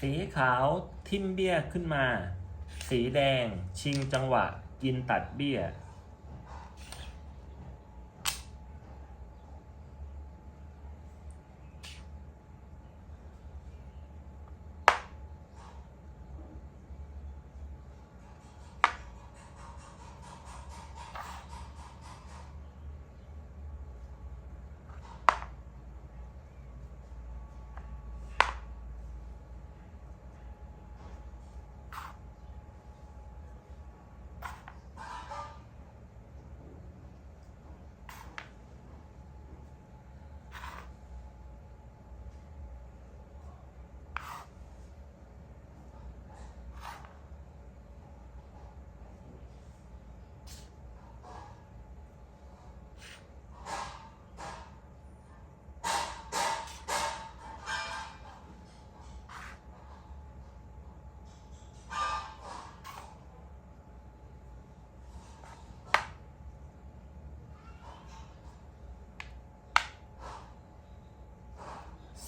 สีขาวทิมเบี้ยขึ้นมา สีแดง ชิงจังหวะ กินตัดเบี้ย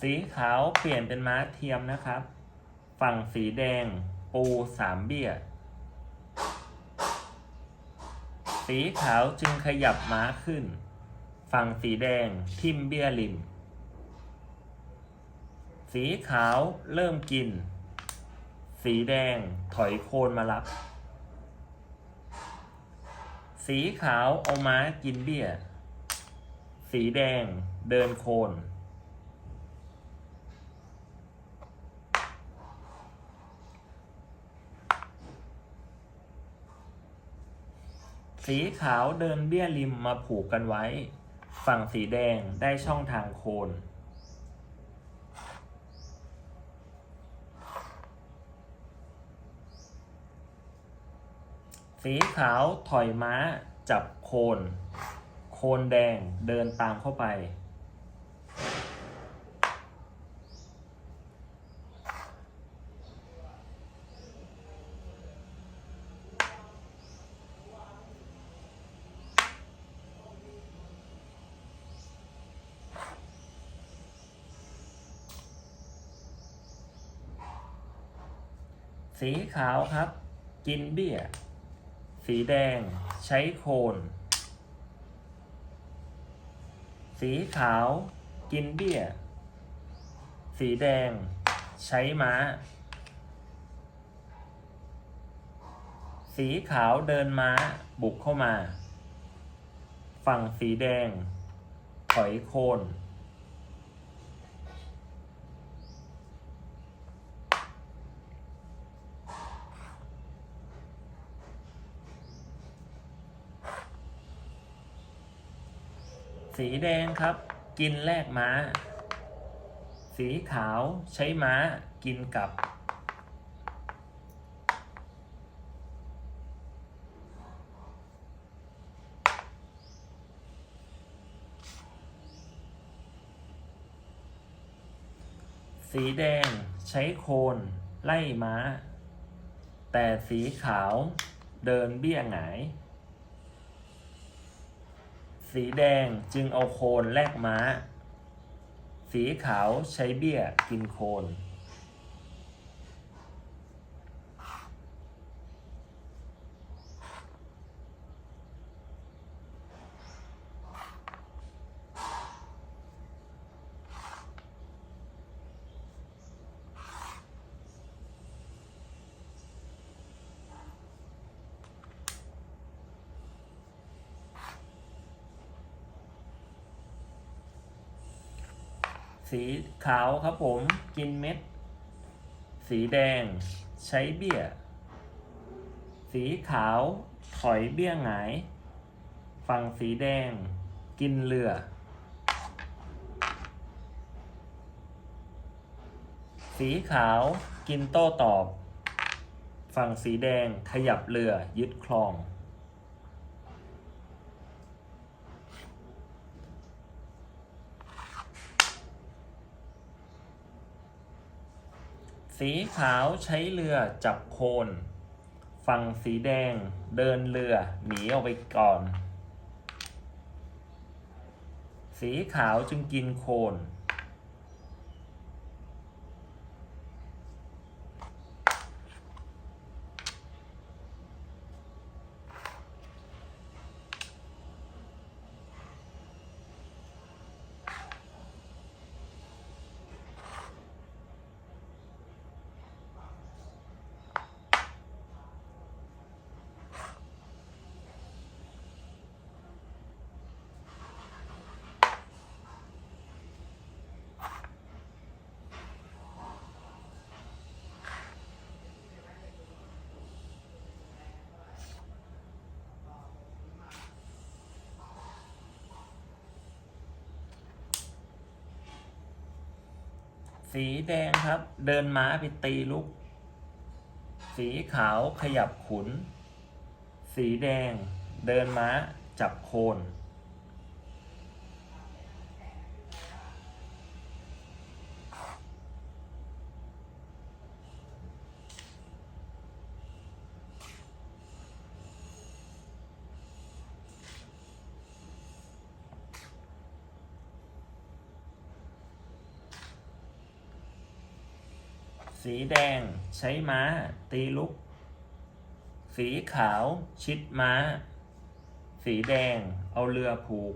สีขาวเปลี่ยนเป็นม้าเทียมนะครับ ฝั่งสีแดงปูสามเบี้ย สีขาวจึงขยับม้าขึ้น ฝั่งสีแดงทิมเบี้ยริม สีขาวเริ่มกิน สีแดงถอยโคนมารับ สีขาวเอาม้ากินเบี้ย สีแดงเดินโคน สีขาวเดินเบี้ยริมมาผูกกันไว้ ฝั่งสีแดงได้ช่องทางโคน สีขาวถอยม้าจับโคน โคนแดงเดินตามเข้าไป สีขาวครับ กินเบี้ย สีแดง ใช้โคน สีขาว กินเบี้ย สีแดง ใช้ม้า สีขาวเดินม้า บุกเข้ามา ฝั่งสีแดง ถอยโคน สีแดงครับ กินแลกม้า สีขาวใช้ม้ากินกลับ สีแดงใช้โคนไล่ม้า แต่สีขาวเดินเบี้ยหงาย สีแดงจึงเอาโคนแลกม้า สีขาวใช้เบี้ยกินโคน สีขาวครับผมกินเม็ด สีแดงใช้เบี้ย สีขาวถอยเบี้ยหงาย ฝั่งสีแดง กินเรือ สีขาวกินโต้ตอบ ฝั่งสีแดงขยับเรือยึดคลอง สีขาวใช้เรือจับโคน ฝั่งสีแดงเดินเรือหนีออกไปก่อน สีขาวจึงกินโคน สีแดงครับ เดินม้าไปตีลุก สีขาวขยับขุน สีแดง เดินม้าจับโคน สีแดงใช้ม้า ตีลุก สีขาวชิดม้า สีแดงเอาเรือผูก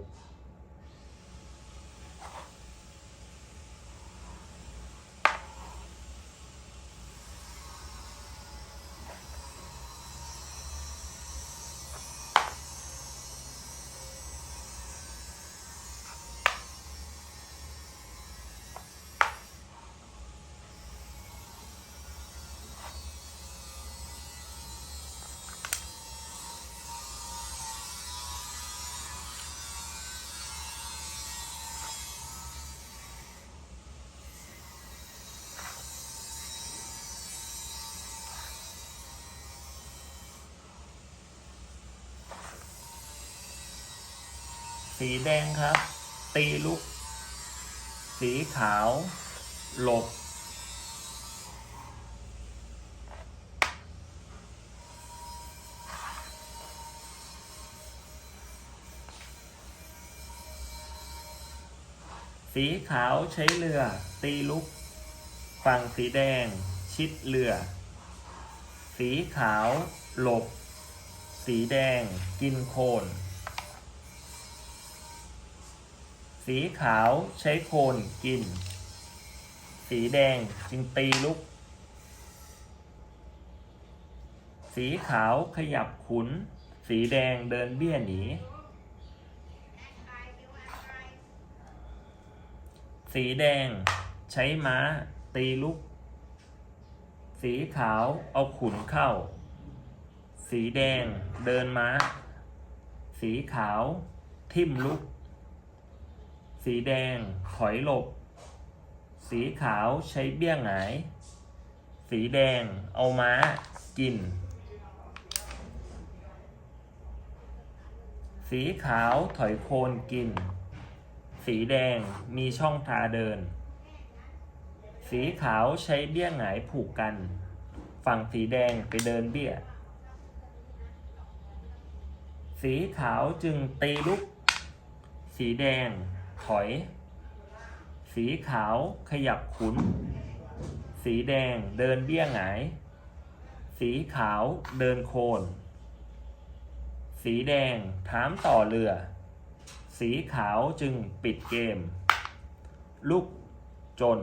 สีแดงครับ ตีลุก สีขาว หลบ สีขาวใช้เรือ ตีลุก ฝั่งสีแดง ชิดเรือ สีขาว หลบ สีแดง กินโคน สีขาวใช้โคนกิน สีแดงจึงตีลุก สีขาวขยับขุน สีแดงเดินเบี้ยหนี สีแดงใช้ม้าตีลุก สีขาวเอาขุนเข้า สีแดงเดินม้า สีขาวทิ่มลุก สีแดงถอยหลบ สีขาวใช้เบี้ยหงาย สีแดงเอาม้ากิน สีขาวถอยโคนกิน สีแดงมีช่องทาเดิน สีขาวใช้เบี้ยหงายผูกกัน ฝั่งสีแดงไปเดินเบี้ย สีขาวจึงตีลุกสีแดง ถอย สีขาวขยับขุน สีแดงเดินเบี้ยหงาย สีขาวเดินโคน สีแดงถามต่อเรือ สีขาวจึงปิดเกม ลุกจน